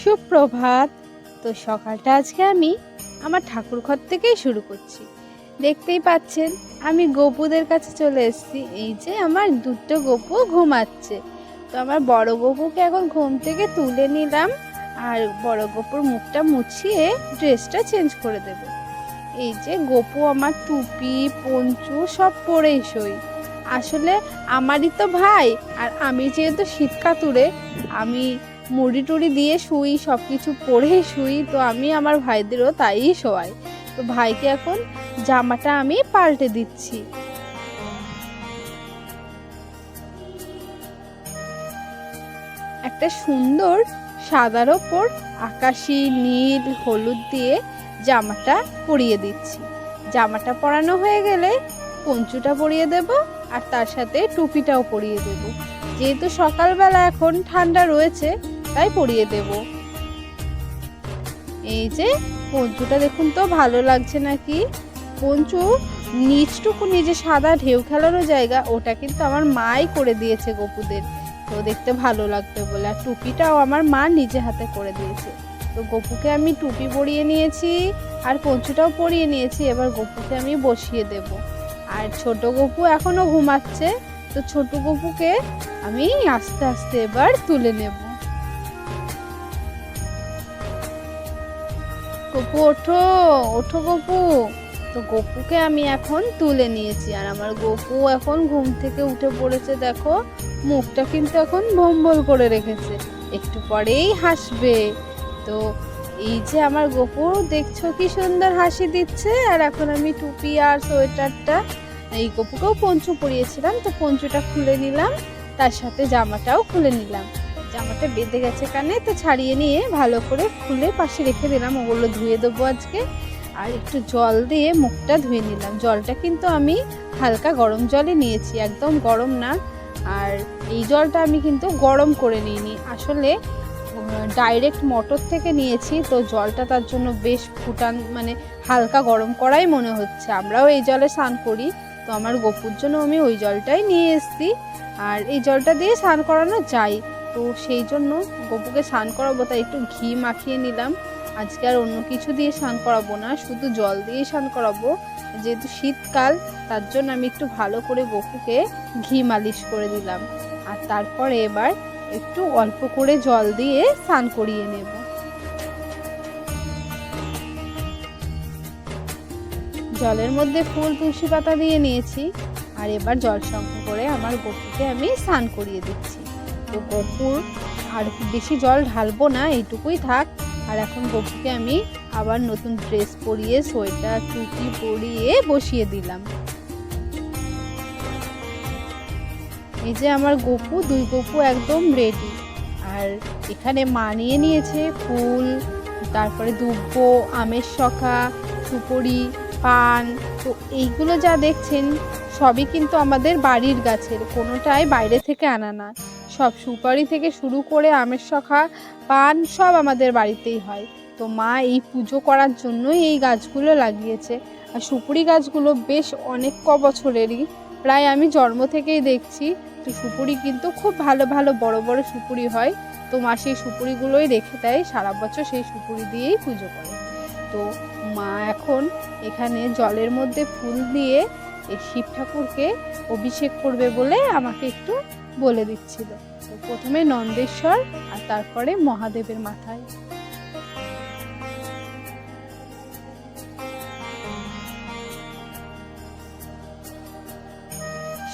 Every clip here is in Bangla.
সুপ্রভাত। তো সকালটা আজকে আমি আমার ঠাকুর ঘর থেকেই শুরু করছি। দেখতেই পাচ্ছেন, আমি গপুদের কাছে চলে এসেছি। এই যে আমার দুটো গপু ঘুমাচ্ছে। তো আমার বড় গপুকে এখন ঘুম থেকে তুলে নিলাম আর বড় গপুর মুখটা মুছিয়ে ড্রেসটা চেঞ্জ করে দেব। এই যে গপু আমার টুপি, পঞ্চু সব পরেই সই। আসলে আমারই তো ভাই আর আমি যেহেতু শীত কাতুরে আমি মুড়ি টুড়ি দিয়ে শুই সব কিছু পরেই শুই, তো আমি আমার ভাইদেরও তাই শোয়াই। তো ভাইকে এখন জামাটা আমি পাল্টে দিচ্ছি। একটা সুন্দর সাদার ওপর আকাশি, নীল, হলুদ দিয়ে জামাটা পরিয়ে দিচ্ছি। জামাটা পরানো হয়ে গেলে পঞ্চুটা পরিয়ে দেব আর তার সাথে টুপিটাও পরিয়ে দেব। যেহেতু সকালবেলা এখন ঠান্ডা রয়েছে তাই পরিয়ে দেব। এই যে পঞ্চুটা দেখুন তো ভালো লাগছে নাকি? পঞ্চু নিচটুকু নিজে সাদা ঢেউ খেলারও জায়গা, ওটা কিন্তু আমার মাই করে দিয়েছে গপুদের। তো দেখতে ভালো লাগবে বলে, আর টুপিটাও আমার মা নিজে হাতে করে দিয়েছে। তো গপুকে আমি টুপি পরিয়ে নিয়েছি, আর পঞ্চুটাও পরিয়ে নিয়েছি, এবার গপুকে আমি বসিয়ে দেব। আর ছোট গপু এখনও ঘুমাচ্ছে, তো ছোট গপুকে আমি আস্তে আস্তে এবার তুলে নেব। গপু, ওঠো ওঠো গপু। তো গপুকে আমি এখন তুলে নিয়েছি আর আমার গপু এখন ঘুম থেকে উঠে পড়েছে, দেখো। মুখটা কিন্তু এখন ভম্বল করে রেখেছে। একটু পরেই হাসবে। তো এই যে আমার গপু, দেখছ কি সুন্দর হাসি দিচ্ছে? আর এখন আমি টুপি আর সোয়েটারটা, এই গপুকেও পঞ্চু পরিয়েছিলাম। তো পঞ্চুটা খুলে নিলাম, তার সাথে জামাটাও খুলে নিলাম। জামাটা বেঁধে গেছে কানে, তো ছাড়িয়ে নিয়ে ভালো করে খুলে পাশে রেখে দিলাম। ওগুলো ধুয়ে দেবো আজকে। আর একটু জল দিয়ে মুখটা ধুয়ে নিলাম। জলটা কিন্তু আমি হালকা গরম জলে নিয়েছি, একদম গরম না। আর এই জলটা আমি কিন্তু গরম করে নিইনি। আসলে ডাইরেক্ট মোটর থেকে নিয়েছি, তো জলটা তার জন্য বেশ ফুটান মানে হালকা গরম করাই মনে হচ্ছে। আমরাও এই জলে স্নান করি, তো আমার গোপুর জন্য আমি ওই জলটাই নিয়ে এসেছি। আর এই জলটা দিয়ে স্নান করানো যায়। তো সেই জন্য গপুকে স্নান করাবো, তাই একটু ঘি মাখিয়ে নিলাম। আজকে আর অন্য কিছু দিয়ে স্নান করাবো না, শুধু জল দিয়ে স্নান করাবো। যেহেতু শীতকাল, তার জন্য আমি একটু ভালো করে গপুকে ঘি মালিশ করে দিলাম। আর তারপরে এবার একটু অল্প করে জল দিয়ে স্নান করিয়ে নেব। জলের মধ্যে ফুল, তুলসী পাতা দিয়ে নিয়েছি। আর এবার জল সংখ্য করে আমার গপুকে আমি স্নান করিয়ে দিচ্ছি। তো গপুর আর বেশি জল ঢালবো না, এইটুকুই থাক। আর এখন গপুকে আমি আবার নতুন ড্রেস পরিয়ে, সোয়েটার টুপি পরিয়ে বসিয়ে দিলাম। এই যে আমার গপু দুই গপু একদম রেডি আর এখানে মানিয়ে নিয়েছে ফুল, তারপরে দুব্ব, আমের শখা, সুপরি, পান। তো এইগুলো যা দেখছেন, সবই কিন্তু আমাদের বাড়ির গাছের, কোনোটাই বাইরে থেকে আনা না। সব সুপারি থেকে শুরু করে আমের শখা, পান সব আমাদের বাড়িতেই হয়। তো মা এই পুজো করার জন্যই এই গাছগুলো লাগিয়েছে। আর সুপুরি গাছগুলো বেশ অনেক ক বছরেরই। প্রায় আমি জন্ম থেকেই দেখছি তো সুপুরি কিন্তু খুব ভালো ভালো বড় বড় সুপুরি হয়। তো মা সেই সুপুরিগুলোই রেখে দেয়, সারা বছর সেই সুপুরি দিয়েই পুজো করে। তো মা এখন এখানে জলের মধ্যে ফুল দিয়ে এই শিব ঠাকুরকে অভিষেক করবে বলে আমাকে একটু বলে দিচ্ছিল। প্রথমে নন্দেশ্বর আর তারপরে মহাদেবের মাথায়।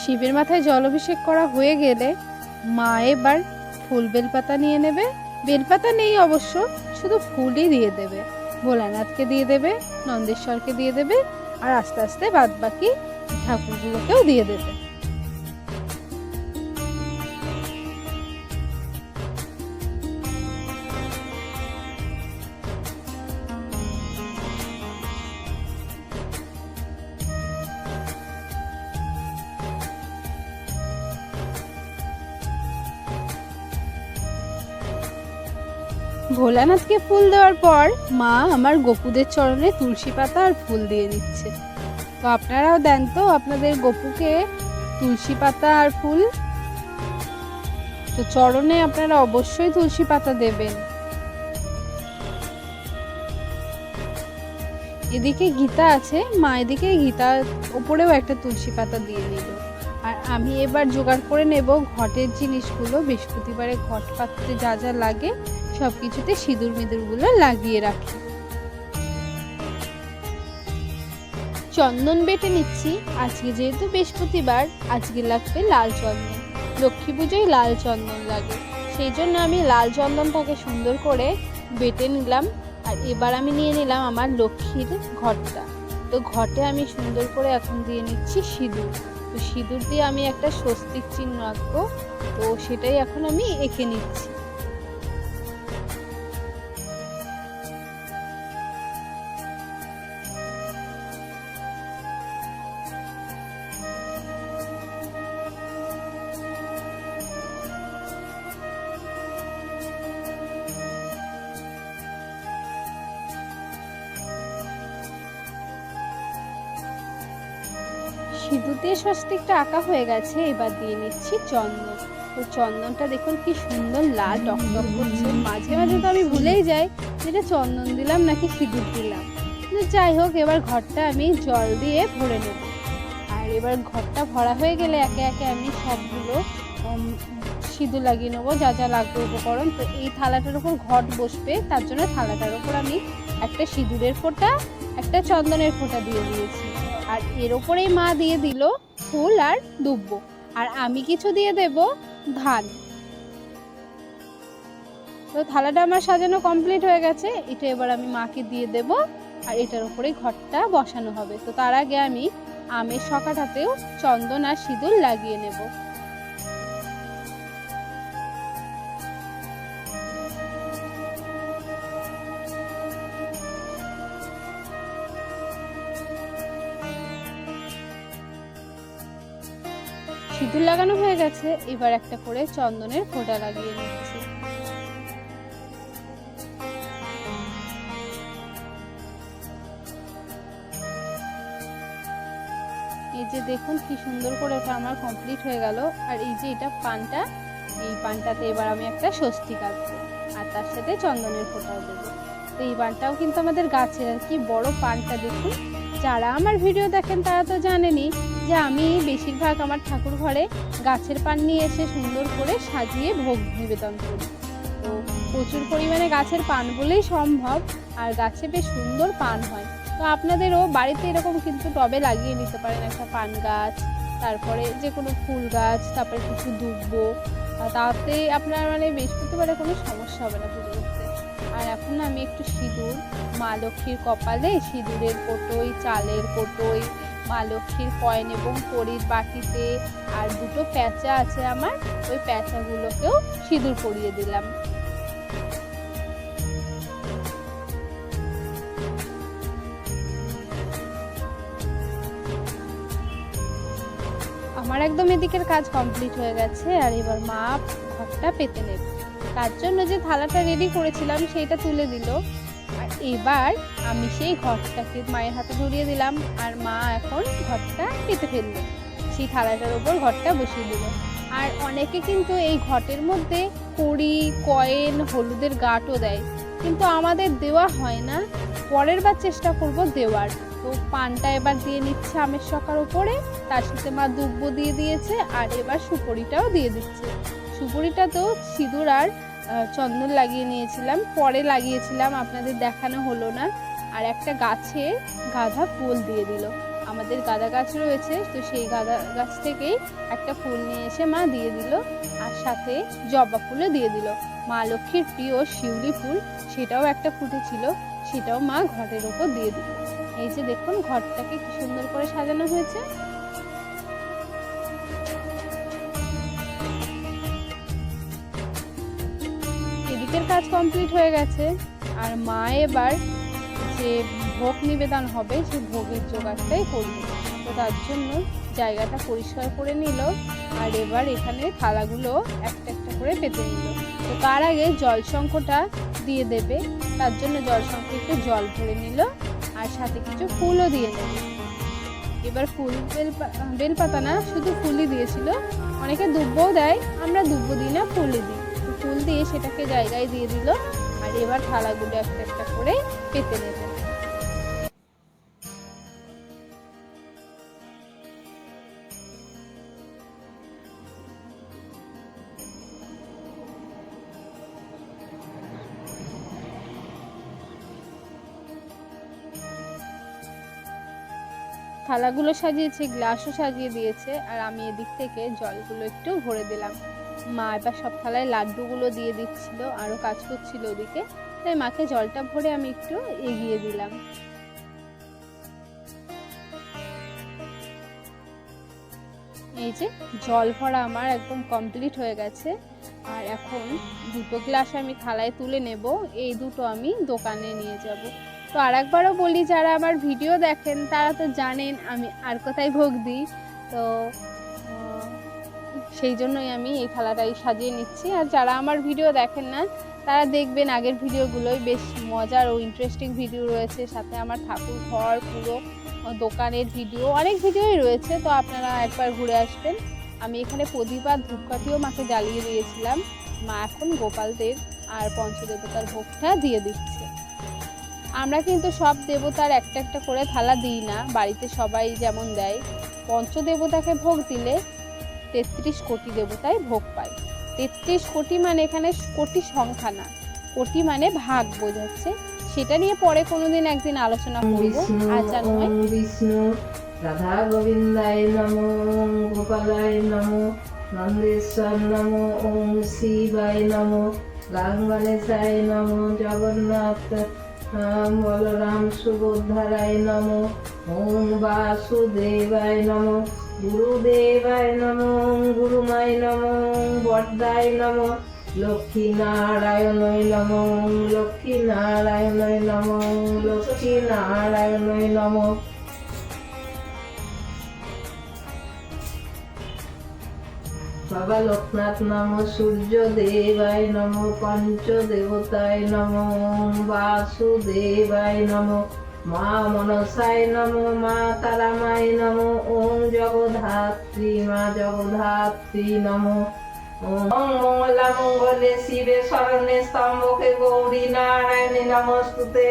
শিবের মাথায় জল অভিষেক করা হয়ে গেলে মা এবার ফুল বেলপাতা নিয়ে নেবে। বেলপাতা নেই অবশ্য, শুধু ফুলই দিয়ে দেবে। ভোলানাথকে দিয়ে দেবে, নন্দেশ্বরকে দিয়ে দেবে, আর আস্তে আস্তে বাদ বাকি ঠাকুরগুলোকেও দিয়ে দেবে। ভোলানাথকে ফুল দেওয়ার পর মা আমার গপুদের চরণে তুলসী পাতা আর ফুল দিয়ে দিচ্ছে। তো আপনারাও দেন তো আপনাদের গপুকে তুলসী পাতা আর ফুল। তো চরণে আপনারা অবশ্যই তুলসী পাতা দেবেন। এদিকে গীতা আছে, মা এদিকে গীতা ওপরেও একটা তুলসী পাতা দিয়ে নিল। আর আমি এবার জোগাড় করে নেব ঘটের জিনিসগুলো, বৃহস্পতিবারে ঘট পাত্রে যা যা লাগে। সব কিছুতে সিঁদুর মিঁদুরগুলো লাগিয়ে রাখি। চন্দন বেটে নিচ্ছি। আজকে যেহেতু বৃহস্পতিবার, আজকে লাগবে লাল চন্দন। লক্ষ্মী পুজোয় লাল চন্দন লাগে। সেই জন্য আমি লাল চন্দনটাকে সুন্দর করে বেটে নিলাম। আর এবার আমি নিয়ে নিলাম আমার লক্ষ্মীর ঘরটা তো ঘটে আমি সুন্দর করে এখন দিয়ে নিচ্ছি সিঁদুর। তো সিঁদুর দিয়ে আমি একটা স্বস্তিক চিহ্ন আঁকবো। তো সেটাই এখন আমি এঁকে নিচ্ছি। সিঁদুর দিয়ে স্বস্তিকটা আঁকা হয়ে গেছে, এবার দিয়ে নিচ্ছি চন্দন। তো চন্দনটা দেখুন কি সুন্দর লাল টকটক করছে। মাঝে মাঝে তো আমি ভুলেই যাই যে এটা চন্দন দিলাম নাকি সিঁদুর দিলাম। যাই হোক, এবার ঘরটা আমি জল দিয়ে ভরে নেব। আর এবার ঘরটা ভরা হয়ে গেলে একে একে আমি সবগুলো সিঁদুর লাগিয়ে নেব, যা যা লাগবে উপকরণ। তো এই থালাটার উপর ঘট বসবে, তার জন্য থালাটার উপর আমি একটা সিঁদুরের ফোঁটা, একটা চন্দনের ফোঁটা দিয়ে দিয়েছি। আর এর ওপরেই মা দিয়ে দিল ফুল আর দুব্ব। আর আমি কিছু দিয়ে দেব ধান। তো থালাটা আমার সাজানো কমপ্লিট হয়ে গেছে। এটা এবার আমি মাকে দিয়ে দেব আর এটার উপরে ঘরটা বসানো হবে। তো তার আগে আমি আমের শকাটাতেও চন্দন আর সিঁদুর লাগিয়ে নেব। লাগানো হয়ে গেছে, এবার একটা করে চন্দনের ফোঁটা লাগিয়ে নিচ্ছি। এই যে দেখুন কি সুন্দর করে এটা আমার কমপ্লিট হয়ে গেল। আর এই যে এটা পানটা, এই পানটাতে এবার আমি একটা স্বস্তি কাটবো আর তার সাথে চন্দনের ফোঁটাও দেবো। তো এই পানটাও কিন্তু আমাদের গাছের আর কি বড় পানটা দেখুন। যারা আমার ভিডিও দেখেন তারা তো জানেনই যে আমি বেশিরভাগ আমার ঠাকুর ঘরে গাছের পান নিয়ে এসে সুন্দর করে সাজিয়ে ভোগ নিবেদন করি। তো প্রচুর পরিমাণে গাছের পান বলেই সম্ভব, আর গাছে বেশ সুন্দর পান হয়। তো আপনাদেরও বাড়িতে এরকম কিন্তু টবে লাগিয়ে নিতে পারেন একটা পান গাছ, তারপরে যে কোনো ফুল গাছ, তারপরে কিছু দুব্ব তাতে আপনার মানে বৃহস্পতিবারে কোনো সমস্যা হবে না পুজো করতে আর এখন আমি একটু সিঁদুর, মা লক্ষ্মীর কপালে সিঁদুরের কোটোই চালের কোটোই মা লক্ষ্মীর কয়েন এবং পরির বাটিতে আর দুটো প্যাঁচা আছে আমার, ওই প্যাঁচাগুলোকেও সিঁদুর পরিয়ে দিলাম। আমার একদম এদিকের কাজ কমপ্লিট হয়ে গেছে, আর এবার মা ঘরটা পেতে নেবে। তার জন্য যে থালাটা রেডি করেছিলাম, সেইটা তুলে দিল। আর এবার আমি সেই ঘরটাকে মায়ের হাতে ধরিয়ে দিলাম আর মা এখন ঘরটা পেতে ফেলল। সেই থালাটার ওপর ঘরটা বসিয়ে দিল। আর অনেকে কিন্তু এই ঘটের মধ্যে কড়ি, কয়েন, হলুদের গাঁটও দেয়। কিন্তু আমাদের দেওয়া হয় না। পরের বার চেষ্টা করব দেওয়ার। তো পানটা এবার দিয়ে নিচ্ছে আমের শকার ওপরে। তার সাথে মা দুব্ব দিয়ে দিয়েছে আর এবার সুপরিটাও দিয়ে দিচ্ছে। সুপুরিটা তো সিঁদুর আর চন্দন লাগিয়ে নিয়েছিলাম। পরে লাগিয়েছিলাম, আপনাদের দেখানো হলো না। আর একটা গাছে গাঁদা ফুল দিয়ে দিল। আমাদের গাঁদা গাছ রয়েছে, তো সেই গাঁদা গাছ থেকেই একটা ফুল নিয়ে এসে মা দিয়ে দিল। আর সাথে জবা ফুলও দিয়ে দিল। মা লক্ষ্মীর প্রিয় শিউলি ফুল, সেটাও একটা ফুটেছিল সেটাও মা ঘরের ওপর দিয়ে দিল। এই যে দেখুন, ঘরটাকে কি সুন্দর করে সাজানো হয়েছে। কমপ্লিট হয়ে গেছে। আর মা এবার যে ভোগ নিবেদন হবে সেই ভোগের জোগাড়টাই করবে। তো তার জন্য জায়গাটা পরিষ্কার করে নিল আর এবার এখানে থালাগুলো একটা একটা করে পেতে নিল। তো তার আগে জল শঙ্খটা দিয়ে দেবে। তার জন্য জল শঙ্খে একটু জল ভরে নিল আর সাথে কিছু ফুলও দিয়ে নেবে এবার ফুল বেলপাতা না, শুধু ফুলই দিয়েছিল। অনেকে দুব্বও দেয়, আমরা দুব্ব দিই না, ফুলই দিই। ফুল দিয়ে সেটাকে জায়গায় দিয়ে দিল। আর এবার থালাগুলো একটা একটা করে পেতে নেবে। থালাগুলো সাজিয়েছে, গ্লাসও সাজিয়ে দিয়েছে, আর আমি এদিক থেকে জলগুলো একটু ভরে দিলাম। মা এবার সব থালায় লাড্ডুগুলো দিয়ে দিচ্ছিল আরও কাজ করছিল ওদিকে। তাই মাকে জলটা ভরে আমি একটু এগিয়ে দিলাম। এই যে, জল ভরা আমার একদম কমপ্লিট হয়ে গেছে। আর এখন দুটো গ্লাস আমি থালায় তুলে নেব, এই দুটো আমি দোকানে নিয়ে যাব। তো আর একবারও বলি, যারা আমার ভিডিও দেখেন, তারা তো জানেন আমি আর কোথায় ভোগ দিই। তো সেই জন্যই আমি এই থালাটাই সাজিয়ে নিচ্ছি। আর যারা আমার ভিডিও দেখেন না, তারা দেখবেন আগের ভিডিওগুলোই বেশ মজার ও ইন্টারেস্টিং ভিডিও রয়েছে। সাথে আমার ঠাকুর ঘর, পুরো দোকানের ভিডিও, অনেক ভিডিওই রয়েছে। তো আপনারা একবার ঘুরে আসবেন। আমি এখানে প্রদীপ আর ধূপকাঠিও মাকে জ্বালিয়ে দিয়েছিলাম। মা এখন গোপালদের আর পঞ্চদেবতার ভোগটা দিয়ে দিচ্ছে। আমরা কিন্তু সব দেবতার একটা একটা করে থালা দিই না। বাড়িতে সবাই যেমন দেয়, পঞ্চদেবতাকে ভোগ দিলে তেত্রিশ কোটি দেবতায় ভোগ পায়। তেত্রিশ কোটি মানে এখানে কোটি সংখ্যা না কোটি মানে ভাগ বোঝাচ্ছে। সেটা নিয়ে পরে কোনোদিন একদিন আলোচনা করব আর নয়। রাধা গোবিন্দায় নমো গোপালায় নমো নন্দেশ্বর নমো ওম শিবায় নমো লাঙ্গনেশায় নমো জগন্নাথ বলরাম সুভদ্রায় নমো ওম বাসুদেবায় নমো। গুরুদেবায় নমো, গুরুমায় নমো বরদায় নমো লক্ষ্মী নারায়ণই নম লক্ষ্মী নারায়ণই নম লক্ষ্মী নারায়ণই নম। বাবা লোকনাথ নম সূর্য দেবায় নম, পঞ্চদেবতায় নম, বাসুদেবায় নম। মা মনসায় নম, মা তারামায় নম, ওম জগধাত্রী মা জগধাত্রী নম। ওম মঙ্গলা মঙ্গলে শিবে শরণে স্তম্ভকে গৌরী নারায়ণী নমস্তুতে।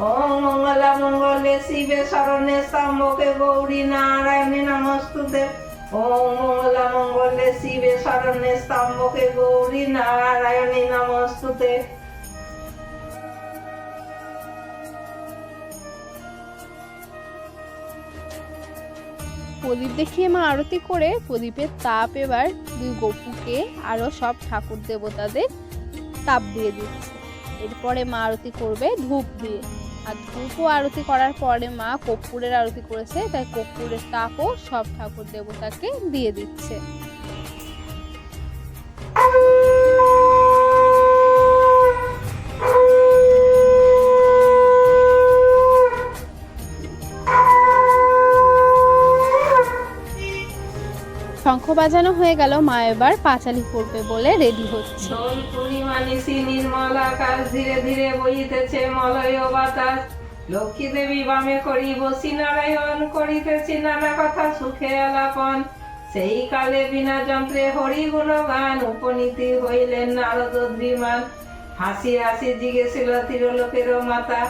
ওম মঙ্গলা মঙ্গলে শিবে শরণে স্তম্ভকে গৌরী নারায়ণী নমস্তুতে। ওম মঙ্গলা মঙ্গলে শিবে শরণে স্তম্ভকে গৌরী নারায়ণী নমস্তুতে। প্রদীপ দেখিয়ে মা আরতি করে প্রদীপের তাপ এবার দুই গপুকে আরও সব ঠাকুর দেবতাদের তাপ দিয়ে দিচ্ছে। এরপরে মা আরতি করবে ধূপ দিয়ে। আর ধূপও আরতি করার পরে মা কর্পূরের আরতি করেছে, তাই কর্পূরের তাপও সব ঠাকুর দেবতাকে দিয়ে দিচ্ছে। বাজানো হয়ে গেল, মা এবার পাঁচালি করবে বলে রেডি হচ্ছে। লক্ষ্মী দেবী বামে করি বসি নারায়ণ করিতেছি নানা কথা সুখে আলাপন সেই কালে বিনা যন্ত্রে হরি গুণগান উপনীতি হইলেন নারদ বিমান হাসি হাসি জিজ্ঞেছিল তিরলোকের মাতা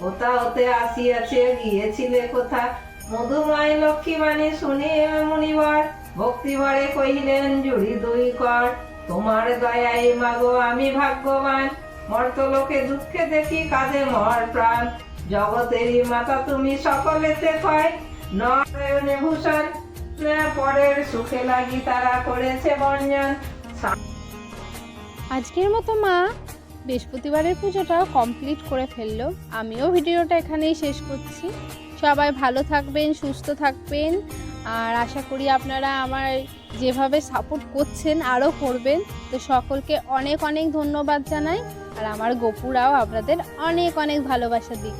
কোথা হতে আসিয়াছে গিয়েছিলে কোথা মধুময় লক্ষ্মী বাণী শুনিয়ে মুনিবার ভক্তিভরে কহিলেন, জুড়ি দুই কর, তোমার দয়াই মাগো, আমি ভাগ্যবান। মর্তলোকে দুঃখে দেখি কাঁধে মর প্রাণ। জগতেরই মাতা তুমি সকলেতে কয় নয়নে ভূষণ সুখে করেছে আজকের মতো মা, বৃহস্পতিবারের পুজোটা কমপ্লিট করে ফেলল। আমিও ভিডিওটা এখানেই শেষ করছি। সবাই ভালো থাকবেন, সুস্থ থাকবেন। আর আশা করি আপনারা আমার যেভাবে সাপোর্ট করছেন, আরও করবেন। তো সকলকে অনেক অনেক ধন্যবাদ জানাই। আর আমার গোপুরাও আপনাদের অনেক অনেক ভালোবাসা দিক।